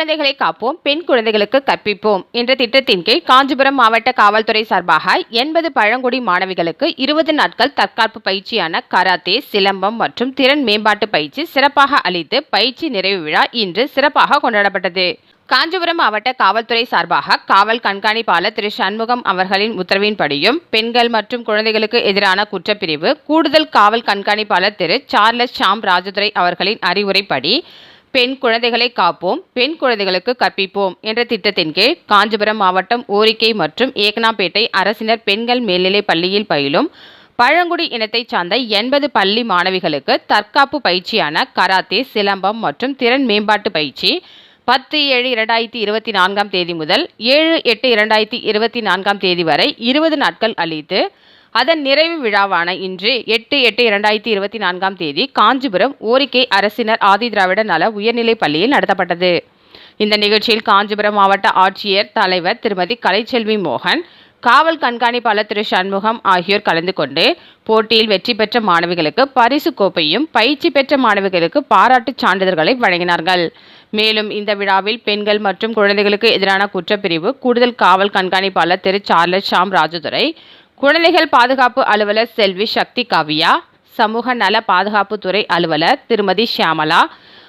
குழந்தைகளை காப்போம் பெண் குழந்தைகளுக்கு கற்பிப்போம் என்ற திட்டத்தின் கீழ் காஞ்சிபுரம் மாவட்ட காவல்துறை சார்பாக எண்பது பழங்குடி மாணவிகளுக்கு இருபது நாட்கள் தற்காப்பு பயிற்சியான கராத்தே சிலம்பம் மற்றும் திறன் மேம்பாட்டு பயிற்சி சிறப்பாக அளித்து பயிற்சி நிறைவு விழா இன்று சிறப்பாக கொண்டாடப்பட்டது. காஞ்சிபுரம் மாவட்ட காவல்துறை சார்பாக காவல் கண்காணிப்பாளர் திரு. சண்முகம் அவர்களின் உத்தரவின்படியும் பெண்கள் மற்றும் குழந்தைகளுக்கு எதிரான குற்றப்பிரிவு கூடுதல் காவல் கண்காணிப்பாளர் திரு. சார்லஸ் ஷாம் ராஜதுரை அவர்களின் அறிவுரைப்படி பெண் குழந்தைகளை காப்போம் பெண் குழந்தைகளுக்கு கற்பிப்போம் என்ற திட்டத்தின் கீழ் காஞ்சிபுரம் மாவட்டம் ஓரிக்கை மற்றும் ஏகனாம்பேட்டை அரசினர் பெண்கள் மேல்நிலைப் பள்ளியில் பயிலும் பழங்குடி இனத்தைச் சார்ந்த எண்பது பள்ளி மாணவிகளுக்கு தற்காப்பு பயிற்சியான கராத்தே சிலம்பம் மற்றும் திறன் மேம்பாட்டு பயிற்சி பத்து ஏழு இரண்டாயிரத்தி இருபத்தி நான்காம் தேதி முதல் ஏழு எட்டு இரண்டாயிரத்தி இருபத்தி நான்காம் தேதி வரை இருபது நாட்கள் அளித்து அதன் நிறைவு விழாவான இன்று எட்டு எட்டு இரண்டாயிரத்தி இருபத்தி நான்காம் தேதி காஞ்சிபுரம் ஓரிக்கை அரசினர் ஆதி திராவிட நல உயர்நிலைப் பள்ளியில் நடத்தப்பட்டது. இந்த நிகழ்ச்சியில் காஞ்சிபுரம் மாவட்ட ஆட்சியர் தலைவர் திருமதி கலைச்செல்வி மோகன் காவல் கண்காணிப்பாளர் திரு சண்முகம் ஆகியோர் கலந்து கொண்டு போட்டியில் வெற்றி பெற்ற மாணவிகளுக்கு பரிசு கோப்பையும் பயிற்சி பெற்ற மாணவிகளுக்கு பாராட்டுச் சான்றிதழ்களை வழங்கினார்கள். மேலும் இந்த விழாவில் பெண்கள் மற்றும் குழந்தைகளுக்கு எதிரான குற்றப்பிரிவு கூடுதல் காவல் கண்காணிப்பாளர் திரு சார்லஸ் ஷாம் ராஜதுரை குழந்தைகள் பாதுகாப்பு அலுவலர் செல்வி சக்தி காவியா சமூக நல பாதுகாப்புத்துறை அலுவலர் திருமதி ஷியாமலா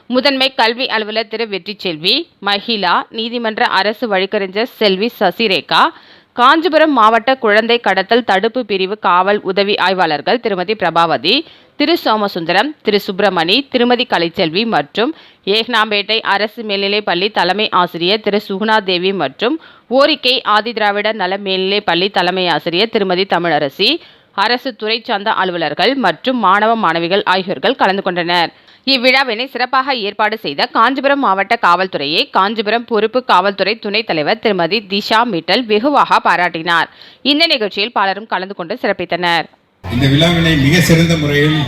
முதன்மை கல்வி அலுவலர் திரு வெற்றிச்செல்வி மகிழா நீதிமன்ற அரசு வழக்கறிஞர் செல்வி சசிரேகா காஞ்சிபுரம் மாவட்ட குழந்தை கடத்தல் தடுப்பு பிரிவு காவல் உதவி ஆய்வாளர்கள் திருமதி பிரபாவதி திரு சோமசுந்தரம் திரு சுப்பிரமணி திருமதி கலைச்செல்வி மற்றும் ஏகனாம்பேட்டை அரசு மேல்நிலைப் பள்ளி தலைமை ஆசிரியர் திரு சுகுணா தேவி மற்றும் ஓரிக்கை ஆதிதிராவிடர் நல மேல்நிலைப் பள்ளி தலைமை ஆசிரியர் திருமதி தமிழரசி அரசு துறை சார்ந்த அலுவலர்கள் மற்றும் மாணவ மாணவிகள் ஆகியோர்கள் கலந்து கொண்டனர். இவ்விழாவினை சிறப்பாக ஏற்பாடு செய்த காஞ்சிபுரம் மாவட்ட காவல்துறையை காஞ்சிபுரம் பொறுப்பு காவல்துறை துணைத் தலைவர் திருமதி திஷா மிட்டல் வெகுவாக பாராட்டினார். இந்த நிகழ்ச்சியில் பலரும் கலந்து கொண்டு சிறப்பித்தனர். இந்த விழாவினை மிக சிறந்த முறையில்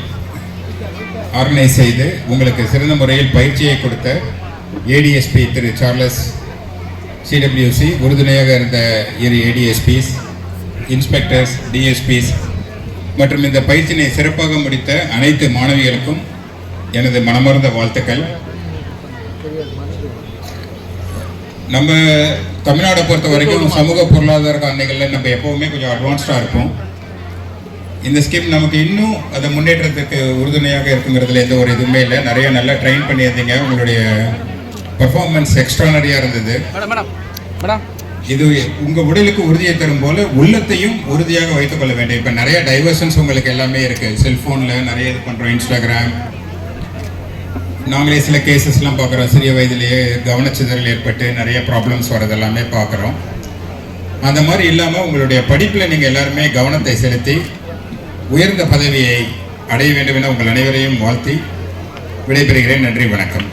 ஆர்கனைஸ் செய்து உங்களுக்கு சிறந்த முறையில் பயிற்சியை கொடுத்த ஏடிஎஸ்பி திரு சார்லஸ் சிடபிள்யூசி உறுதுணையாக இருந்த இரு ஏடிஎஸ்பிஸ் இன்ஸ்பெக்டர்ஸ் டிஎஸ்பிஸ் மற்றும் இந்த பயிற்சியினை சிறப்பாக முடித்த அனைத்து மாணவிகளுக்கும் எனது மனமார்ந்த வாழ்த்துக்கள். நம்ம தமிழ்நாடை பொறுத்த வரைக்கும் சமூக பொருளாதார காரணிகளில் நம்ம எப்போவுமே கொஞ்சம் அட்வான்ஸ்டாக இருப்போம். இந்த ஸ்கீம் நமக்கு இன்னும் அதை முன்னேற்றத்துக்கு உறுதுணையாக இருக்குங்கிறதுல எந்த ஒரு இதுவுமே இல்லை. நிறைய நல்லா ட்ரெயின் பண்ணியிருந்தீங்க. உங்களுடைய பர்ஃபார்மன்ஸ் எக்ஸ்ட்ரானரியாக இருந்தது. இது உங்க உடலுக்கு உறுதியை தரும் போல உள்ளத்தையும் உறுதியாக வைத்துக் கொள்ள வேண்டும். இப்போ நிறைய டைவர்ஷன்ஸ் உங்களுக்கு எல்லாமே இருக்கு. செல்போன்ல நிறைய இது பண்றோம். இன்ஸ்டாகிராம் நாங்களே சில கேசஸ்லாம் பார்க்குறோம். சிறிய வயதிலேயே கவனச்சிதறல் ஏற்பட்டு நிறைய ப்ராப்ளம்ஸ் வரது எல்லாமே பார்க்குறோம். அந்த மாதிரி இல்லாமல் உங்களுடைய படிப்பில் நீங்கள் எல்லாருமே கவனத்தை செலுத்தி உயர்ந்த பதவியை அடைய வேண்டும் என உங்கள் அனைவரையும் வாழ்த்தி விடைபெறுகிறேன். நன்றி வணக்கம்.